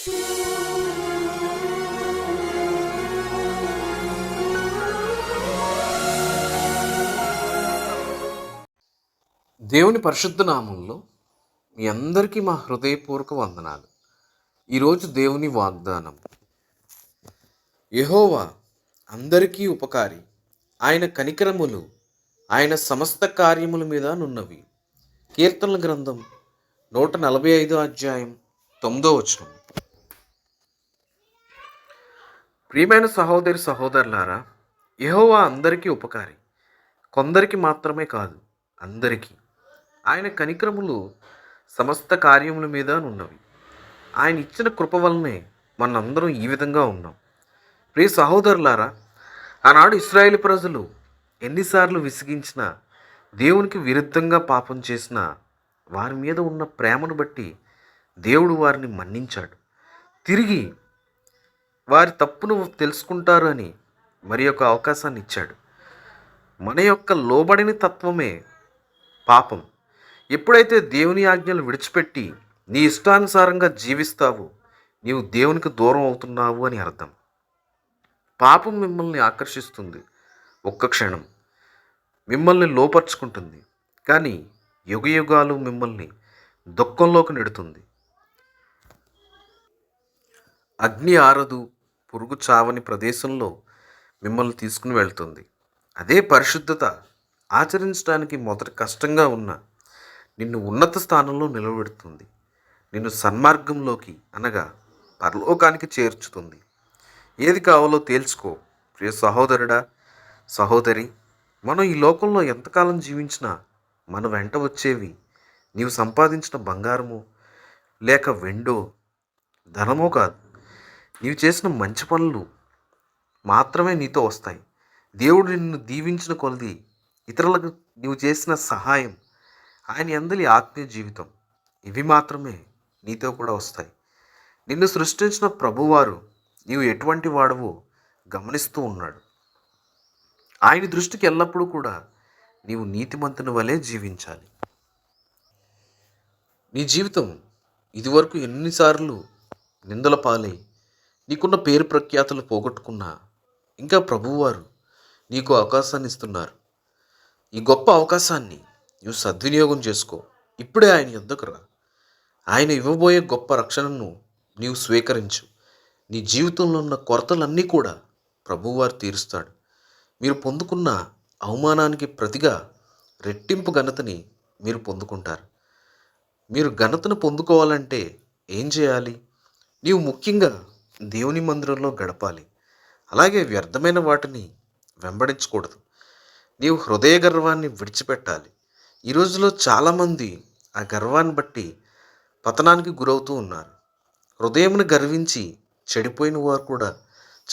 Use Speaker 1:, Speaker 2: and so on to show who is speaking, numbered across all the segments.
Speaker 1: దేవుని పరిశుద్ధ నామంలో మీ అందరికీ మా హృదయపూర్వక వందనాలు. ఈరోజు దేవుని వాగ్దానం. యహోవా అందరికీ ఉపకారి. ఆయన కనికరములు ఆయన సమస్త కార్యముల మీద నున్నవి. కీర్తనల గ్రంథం నూట నలభై ఐదో అధ్యాయం తొమ్మిదో వచనం. ప్రియమైన సహోదరి సహోదరులారా యహోవా అందరికీ ఉపకారి. కొందరికి మాత్రమే కాదు అందరికీ. ఆయన కనిక్రములు సమస్త కార్యముల మీద ఉన్నవి ఆయన ఇచ్చిన కృప వల్లనే మనందరం ఈ విధంగా ఉన్నాం. ప్రియ సహోదరులారా ఆనాడు ఇస్రాయేల్ ప్రజలు ఎన్నిసార్లు విసిగించినా దేవునికి విరుద్ధంగా పాపం చేసిన వారి మీద ఉన్న ప్రేమను బట్టి దేవుడు వారిని మన్నించాడు. తిరిగి వారి తప్పును తెలుసుకుంటారు అని మరి ఒక అవకాశాన్ని ఇచ్చాడు. మన యొక్క లోబడిన తత్వమే పాపం. ఎప్పుడైతే దేవుని ఆజ్ఞలు విడిచిపెట్టి నీ ఇష్టానుసారంగా జీవిస్తావో నీవు దేవునికి దూరం అవుతున్నావు అని అర్థం. పాపం మిమ్మల్ని ఆకర్షిస్తుంది ఒక్క క్షణం. మిమ్మల్ని లోపరుచుకుంటుంది. కానీ యుగ యుగాలు మిమ్మల్ని దుఃఖంలోకి నెడుతుంది. అగ్ని ఆరదు పురుగు చావని ప్రదేశంలో మిమ్మల్ని తీసుకుని వెళ్తుంది. అదే పరిశుద్ధత ఆచరించడానికి మొదట కష్టంగా ఉన్న నిన్ను ఉన్నత స్థానంలో నిలబెడుతుంది. నిన్ను సన్మార్గంలోకి అనగా పరలోకానికి చేర్చుతుంది. ఏది కావాలో తేల్చుకో. ప్రియ సహోదరుడా సహోదరి మనం ఈ లోకంలో ఎంతకాలం జీవించినా మన వెంట వచ్చేవి నీవు సంపాదించిన బంగారము లేక వెండో ధనమో కాదు. నీవు చేసిన మంచి పనులు మాత్రమే నీతో వస్తాయి. దేవుడు నిన్ను దీవించిన కొలది ఇతరులకు నీవు చేసిన సహాయం ఆయన అందరి ఆత్మీయ జీవితం ఇవి మాత్రమే నీతో కూడా వస్తాయి. నిన్ను సృష్టించిన ప్రభువారు నీవు ఎటువంటి వాడవో గమనిస్తూ ఉన్నాడు. ఆయన దృష్టికి ఎల్లప్పుడూ కూడా నీవు నీతిమంతుని వలె జీవించాలి. నీ జీవితం ఇదివరకు ఎన్నిసార్లు నిందల పాలై నీకున్న పేరు ప్రఖ్యాతులు పోగొట్టుకున్నా ఇంకా ప్రభువారు నీకు అవకాశాన్ని ఇస్తున్నారు. ఈ గొప్ప అవకాశాన్ని నువ్వు సద్వినియోగం చేసుకో. ఇప్పుడే ఆయన యొద్దకు రా. ఆయన ఇవ్వబోయే గొప్ప రక్షణను నీవు స్వీకరించు. నీ జీవితంలో ఉన్న కొరతలన్నీ కూడా ప్రభువారు తీరుస్తాడు. మీరు పొందుకున్న అవమానానికి ప్రతిగా రెట్టింపు ఘనతని మీరు పొందుకుంటారు. మీరు ఘనతను పొందుకోవాలంటే ఏం చేయాలి? నీవు ముఖ్యంగా దేవుని మందిరంలో గడపాలి. అలాగే వ్యర్థమైన వాటిని వెంబడించకూడదు. నీవు హృదయ గర్వాన్ని విడిచిపెట్టాలి. ఈ రోజులో చాలామంది ఆ గర్వాన్ని బట్టి పతనానికి గురవుతూ ఉన్నారు. హృదయంను గర్వించి చెడిపోయిన వారు కూడా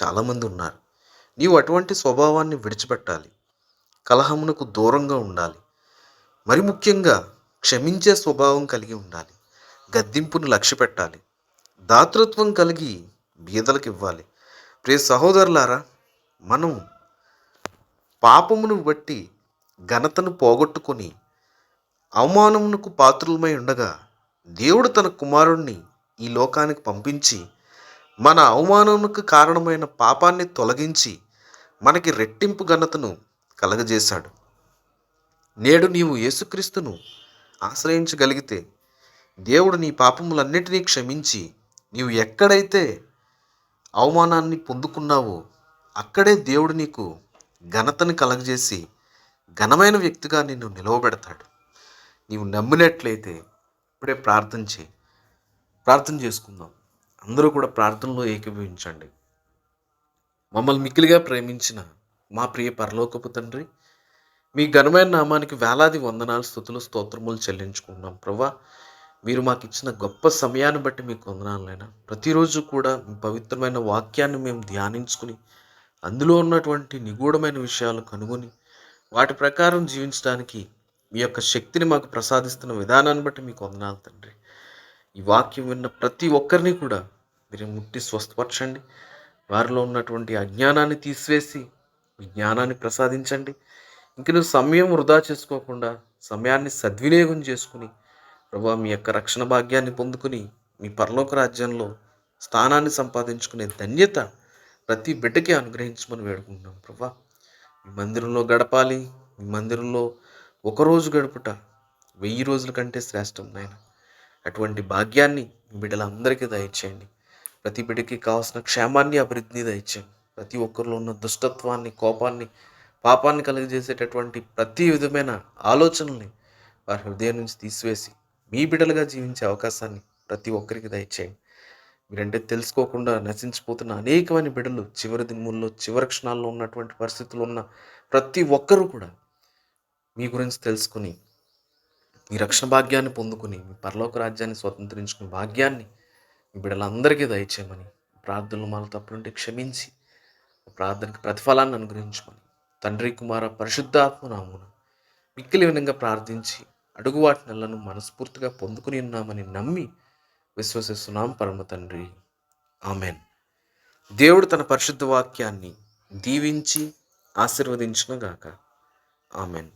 Speaker 1: చాలామంది ఉన్నారు. నీవు అటువంటి స్వభావాన్ని విడిచిపెట్టాలి. కలహమునకు దూరంగా ఉండాలి. మరి ముఖ్యంగా క్షమించే స్వభావం కలిగి ఉండాలి. గద్దింపును లక్ష్య పెట్టాలి దాతృత్వం కలిగి బీదలకు ఇవ్వాలి ప్రియ సహోదరులారా మనం పాపమును బట్టి ఘనతను పోగొట్టుకొని అవమానమునకు పాత్రులమై ఉండగా దేవుడు తన కుమారుణ్ణి ఈ లోకానికి పంపించి మన అవమానమునకు కారణమైన పాపాన్ని తొలగించి మనకి రెట్టింపు ఘనతను కలగజేశాడు. నేడు నీవు యేసుక్రీస్తును ఆశ్రయించగలిగితే దేవుడు నీ పాపములన్నిటినీ క్షమించి నీవు ఎక్కడైతే అవమానాన్ని పొందుకున్నావో అక్కడే దేవుడు నీకు ఘనతను కలగజేసి ఘనమైన వ్యక్తిగా నిన్ను నిలవబెడతాడు. నీవు నమ్మినట్లయితే ఇప్పుడే ప్రార్థన చేయి ప్రార్థన చేసుకుందాం. అందరూ కూడా ప్రార్థనలో ఏకీభవించండి. మమ్మల్ని మిక్కిలిగా ప్రేమించిన మా ప్రియ పరలోకపు తండ్రి మీ ఘనమైన నామానికి వేలాది వందనాలు స్థుతులు స్తోత్రములు చెల్లించుకుంటున్నాం. ప్రభా మీరు మాకు ఇచ్చిన గొప్ప సమయాన్ని బట్టి మీకు వందనాలైనా ప్రతిరోజు కూడా పవిత్రమైన వాక్యాన్ని మేము ధ్యానించుకుని అందులో ఉన్నటువంటి నిగూఢమైన విషయాలు కనుగొని వాటి ప్రకారం జీవించడానికి మీ యొక్క శక్తిని మాకు ప్రసాదిస్తున్న విధానాన్ని బట్టి మీకు వందనాలు తండ్రి. ఈ వాక్యం విన్న ప్రతి ఒక్కరిని కూడా మీరు ముట్టి స్వస్థపరచండి. వారిలో ఉన్నటువంటి అజ్ఞానాన్ని తీసివేసి మీ జ్ఞానాన్ని ప్రసాదించండి. ఇంక నువ్వు సమయం వృధా చేసుకోకుండా సమయాన్ని సద్వినియోగం చేసుకుని ప్రభా మీ యొక్క రక్షణ భాగ్యాన్ని పొందుకుని మీ పరలోక రాజ్యంలో స్థానాన్ని సంపాదించుకునే ధన్యత ప్రతి బిడ్డకి అనుగ్రహించమని వేడుకుంటున్నాం ప్రభా. మీ మందిరంలో గడపాలి మీ మందిరంలో ఒకరోజు గడుపుట వెయ్యి రోజుల కంటే శ్రేష్టం నాయన. అటువంటి భాగ్యాన్ని మీ బిడ్డలందరికీ దయచేయండి. ప్రతి బిడ్డకి కావాల్సిన క్షేమాన్ని అభివృద్ధిని దయచేయండి. ప్రతి ఒక్కరిలో ఉన్న దుష్టత్వాన్ని కోపాన్ని పాపాన్ని కలుగజేసేటటువంటి ప్రతి విధమైన ఆలోచనల్ని వారి హృదయం నుంచి తీసివేసి మీ బిడ్డలుగా జీవించే అవకాశాన్ని ప్రతి ఒక్కరికి దయచేయండి. మీరంటే తెలుసుకోకుండా నశించిపోతున్న అనేకమైన బిడ్డలు చివరి దినముల్లో చివరి క్షణాల్లో ఉన్నటువంటి పరిస్థితులు ఉన్న ప్రతి ఒక్కరూ కూడా మీ గురించి తెలుసుకుని మీ రక్షణ భాగ్యాన్ని పొందుకుని మీ పరలోక రాజ్యాన్ని స్వతంత్రించుకునే భాగ్యాన్ని మీ బిడ్డలందరికీ దయచేయమని ప్రార్థనలు మాలో తప్పులుంటే క్షమించి ప్రార్థనకి ప్రతిఫలాన్ని అనుగ్రహించమని తండ్రి కుమార పరిశుద్ధాత్మ నామున మిక్కిలి విధంగా ప్రార్థించి అడుగువాటి నెలలను మనస్ఫూర్తిగా పొందుకుని ఉన్నామని నమ్మి విశ్వసిస్తున్నాం పరమ తండ్రి. ఆమెన్. దేవుడు తన పరిశుద్ధ వాక్యాన్ని దీవించి ఆశీర్వదించును గాక ఆమెన్.